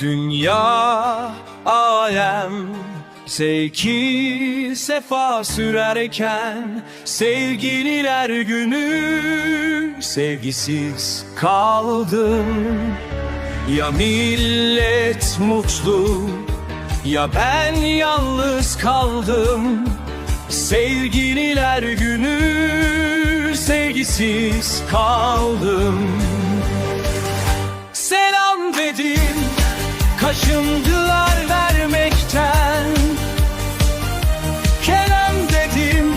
Dünya alem Sevki sefa sürerken Sevgililer günü Sevgisiz kaldım. Ya millet mutlu Ya ben yalnız kaldım. Sevgililer günü Sevgisiz kaldım Kaşındılar vermekten. Kerem dedim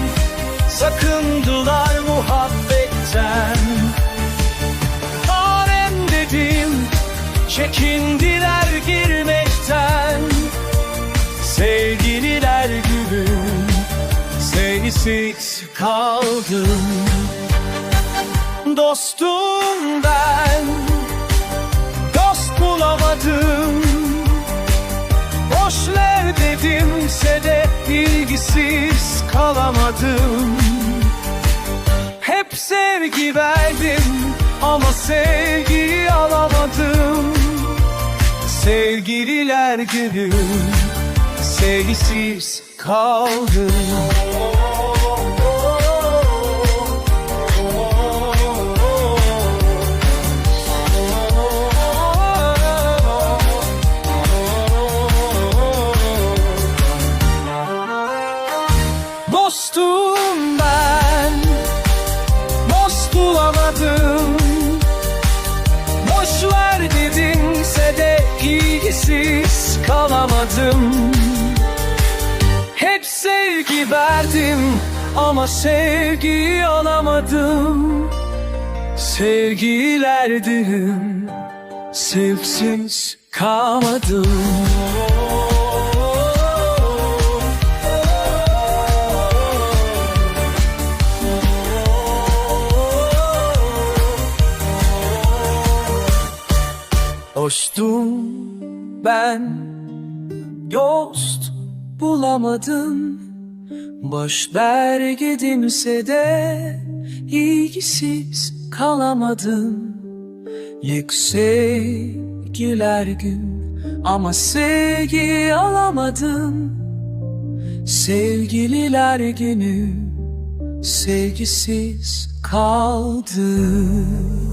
Sakındılar muhabbetten. Harem dedim Çekindiler girmekten. Sevgililer günü Sevgisiz kaldım. Dostum ben ilgisiz kalamadım. Hep sevgi verdim ama sevgiyi alamadım. Sevgililer günü sevgisiz kaldım Dostum ben Dost bulamadım. Boş ver dedimse de ilgisiz kalamadım. Hep sevgi verdim ama sevgiyi alamadım. Sevgilerdim sevsiz kalmadım Dostum ben dost bulamadım. Boş ver gidimse de ilgisiz kalamadım. Yüksekler gün ama sevgi alamadım. Sevgililer günü sevgisiz kaldım